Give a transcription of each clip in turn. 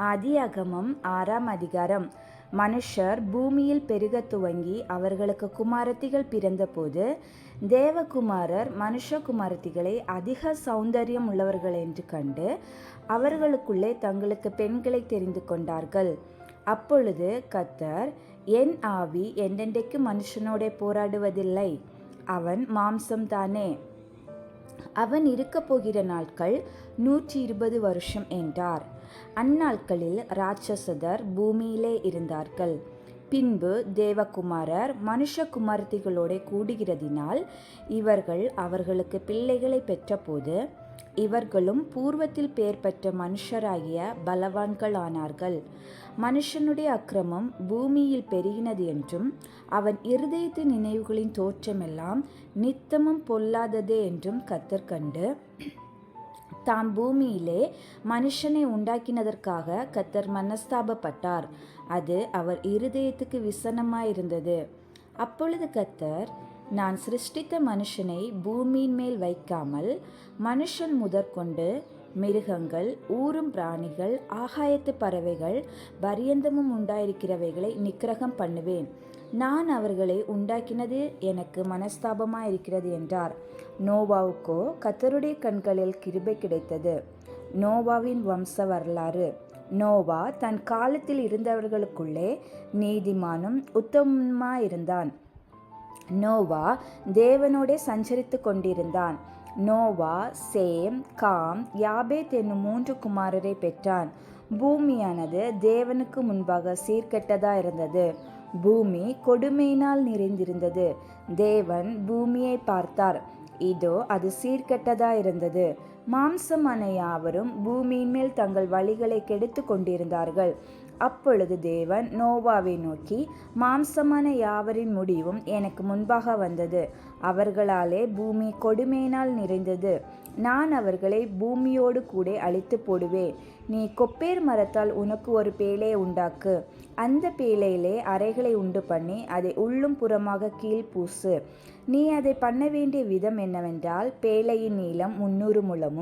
ஆதியாகமம் ஆறாம் அதிகாரம். மனுஷர் பூமியில் பெருகத் துவங்கி அவர்களுக்கு குமாரத்திகள் பிறந்தபோது தேவகுமாரர் மனுஷகுமாரத்திகளை அதிக சௌந்தரியம் உள்ளவர்கள் என்று கண்டு அவர்களுக்குள்ளே தங்களுக்கு பெண்களை தெரிந்து கொண்டார்கள். அப்பொழுது கத்தர் என் ஆவி என்றென்றைக்கு மனுஷனோட போராடுவதில்லை. அவன் மாம்சம்தானே. அவன் இருக்கப் போகிற நாட்கள் நூற்றி இருபது வருஷம் என்றார். அந்நாட்களில் ராட்சசதர் பூமியிலே இருந்தார்கள். பின்பு தேவகுமாரர் மனுஷகுமாரத்திகளோட கூடுகிறதினால் இவர்கள் அவர்களுக்கு பிள்ளைகளை பெற்றபோது இவர்களும் பூர்வத்தில் பெயர் பெற்ற மனுஷராகிய பலவான்களானார்கள். மனுஷனுடைய அக்கிரமம் பூமியில் பெருகினது என்றும் அவன் இருதயத்து நினைவுகளின் தோற்றமெல்லாம் நித்தமும் பொல்லாததே என்றும் கத்தர் கண்டு தாம் பூமியிலே மனுஷனை உண்டாக்கினதற்காக கத்தர் மனஸ்தாபப்பட்டார். அது அவர் இருதயத்துக்கு விசனமாயிருந்தது. அப்பொழுது கத்தர் நான் சிருஷ்டித்த மனுஷனை பூமியின் மேல் வைக்காமல் மனுஷன் முதற்கொண்டு மிருகங்கள் ஊறும் பிராணிகள் ஆகாயத்து பறவைகள் பரியந்தமும் உண்டாயிருக்கிறவைகளை நிக்கிரகம் பண்ணுவேன். நான் அவர்களை உண்டாக்கினது எனக்கு மனஸ்தாபமாக இருக்கிறது என்றார். நோவாவுக்கோ கத்தருடைய கண்களில் கிருபை கிடைத்தது. நோவாவின் வம்ச வரலாறு. நோவா தன் காலத்தில் இருந்தவர்களுக்குள்ளே நீதிமானும் உத்தமமாயிருந்தான் நோவா தேவனோடே சஞ்சரித்து கொண்டிருந்தான். நோவா சேம் காம் யாபேத் என்னும் மூன்று குமாரரை பெற்றான். பூமியானது தேவனுக்கு முன்பாக சீர்கெட்டதா இருந்தது. பூமி கொடுமையினால் நிறைந்திருந்தது. தேவன் பூமியை பார்த்தார். இதோ அது சீர்கெட்டதா இருந்தது. மாம்சமான யாவரும் பூமியின் மேல் தங்கள் வழிகளை கெடுத்து கொண்டிருந்தார்கள். அப்பொழுது தேவன் நோவாவை நோக்கி மாம்சமான யாவரின் முடிவும் எனக்கு முன்பாக வந்தது. அவர்களாலே பூமி கொடுமையினால் நிறைந்தது. நான் அவர்களை பூமியோடு கூட அழித்து போடுவேன். நீ கொப்பேர் மரத்தால் உனக்கு ஒரு பேழையை உண்டாக்கு. அந்த பேழையிலே அறைகளை உண்டு பண்ணி அதை உள்ளும் புறமாக கீழ் பூசு. நீ அதை பண்ண வேண்டிய விதம் என்னவென்றால் பேழையின் நீளம் முன்னூறு முழமும்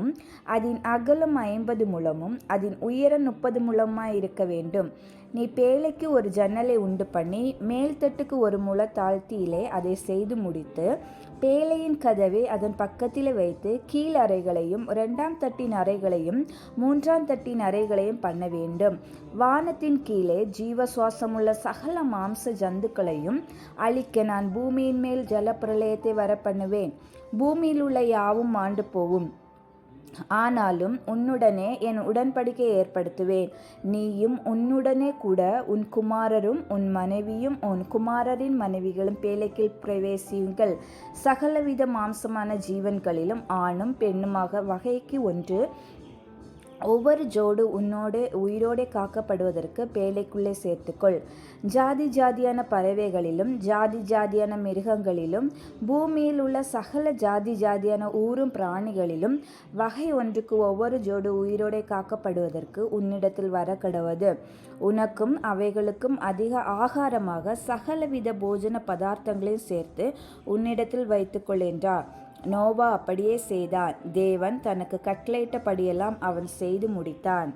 அதன் அகலம் ஐம்பது முழமும் அதன் உயரம் முப்பது முழமாய் இருக்க வேண்டும். நீ பேழைக்கு ஒரு ஜன்னலை உண்டு பண்ணி மேல்தட்டுக்கு ஒரு முள தாழ்த்தியிலே அதை செய்து முடித்து பேழையின் கதவை அதன் பக்கத்தில் வைத்து கீழ் அறைகளையும் இரண்டாம் தட்டின் அறைகளையும் மூன்றாம் தட்டின் அறைகளையும் பண்ண வேண்டும். வானத்தின் கீழே ஜீவ சுவாசமுள்ள சகல மாம்ச ஜந்துக்களையும் அழிக்க நான் பூமியின் மேல் ஜலப்பிரளயத்தை வர பண்ணுவேன் பூமியில் உள்ள யாவும் ஆண்டு போவும் ஆனாலும் உன்னுடனே என் உடன்படிக்கை ஏற்படுத்துவேன். நீயும் உன்னுடனே கூட உன் குமாரரும் உன் மனைவியும் உன் குமாரரின் மனைவிகளும் பேலைக்கில் பிரவேசியுங்கள். சகலவித மாம்சமான ஜீவன்களிலும் ஆணும் பெண்ணுமாக வகைக்கு ஒன்று ஒவ்வொரு ஜோடு உன்னோடு உயிரோடே காக்கப்படுவதற்கு பேழைக்குள்ளே சேர்த்துக்கொள். ஜாதி ஜாதியான பறவைகளிலும் ஜாதி ஜாதியான மிருகங்களிலும் பூமியில் உள்ள சகல ஜாதி ஜாதியான ஊரும் பிராணிகளிலும் வகை ஒன்றுக்கு ஒவ்வொரு ஜோடு உயிரோடே காக்கப்படுவதற்கு உன்னிடத்தில் வர கடவது உனக்கும் அவைகளுக்கும் அதிக ஆகாரமாக சகலவித போஜன பதார்த்தங்களையும் சேர்த்து உன்னிடத்தில் வைத்துக்கொள் என்றார். நோவா அப்படியே செய்தான். தேவன் தனக்கு கட்டளையிட்டபடியெல்லாம் அவன் செய்து முடித்தான்.